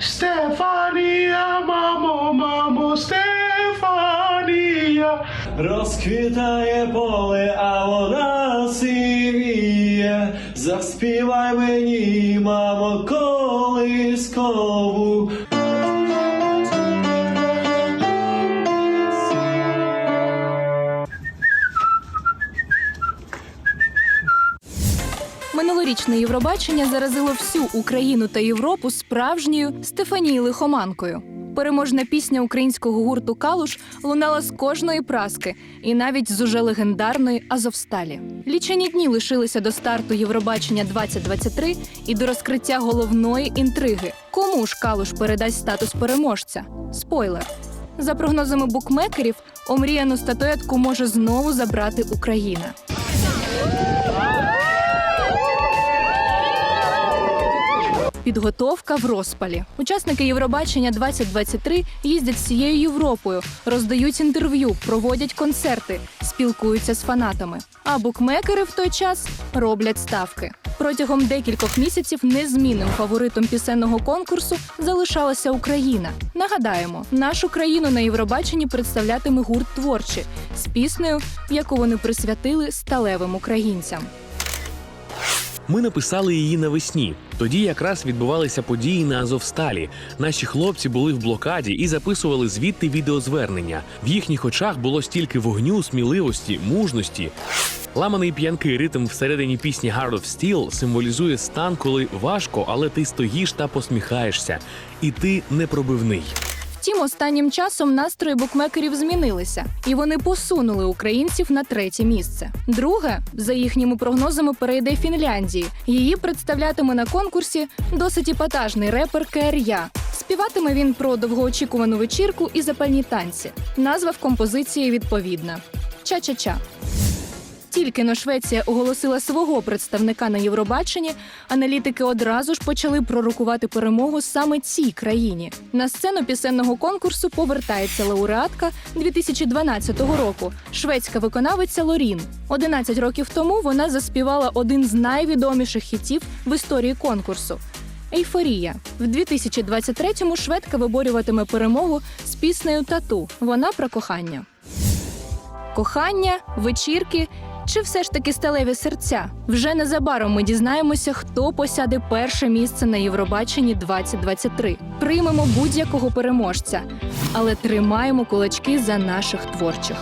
Стефанія, мамо, мамо, Стефанія. Розквітає поле, а вона сивіє. Заспівай мені, мамо, колискову. Минулорічне Євробачення заразило всю Україну та Європу справжньою Стефанією Лихоманкою. Переможна пісня українського гурту Калуш лунала з кожної праски, і навіть з уже легендарної Азовсталі. Лічені дні лишилися до старту Євробачення 2023 і до розкриття головної інтриги. Кому ж Калуш передасть статус переможця? Спойлер. За прогнозами букмекерів, омріяну статуетку може знову забрати Україна. Підготовка в розпалі. Учасники Євробачення 2023 їздять всією Європою, роздають інтерв'ю, проводять концерти, спілкуються з фанатами. А букмекери в той час роблять ставки. Протягом декількох місяців незмінним фаворитом пісенного конкурсу залишалася Україна. Нагадаємо, нашу країну на Євробаченні представлятиме гурт творчі з піснею, яку вони присвятили сталевим українцям. Ми написали її навесні. Тоді якраз відбувалися події на Азовсталі. Наші хлопці були в блокаді і записували звідти відеозвернення. В їхніх очах було стільки вогню, сміливості, мужності. Ламаний п'янкий ритм всередині пісні «Heart of Steel» символізує стан, коли важко, але ти стоїш та посміхаєшся, і ти непробивний. Втім, останнім часом настрої букмекерів змінилися, і вони посунули українців на третє місце. Друге, за їхніми прогнозами, перейде Фінляндії. Її представлятиме на конкурсі досить епатажний репер КРЯ. Співатиме він про довгоочікувану вечірку і запальні танці. Назва в композиції відповідна: Ча-ча-ча. Тільки но Швеція оголосила свого представника на Євробаченні, аналітики одразу ж почали пророкувати перемогу саме цій країні. На сцену пісенного конкурсу повертається лауреатка 2012 року, шведська виконавиця Лорін. 11 років тому вона заспівала один з найвідоміших хітів в історії конкурсу. Ейфорія в 2023-му шведка виборюватиме перемогу з піснею Тату. Вона про кохання. Кохання, вечірки чи все ж таки сталеві серця? Вже незабаром ми дізнаємося, хто посяде перше місце на Євробаченні 2023. Приймемо будь-якого переможця, але тримаємо кулачки за наших творчих.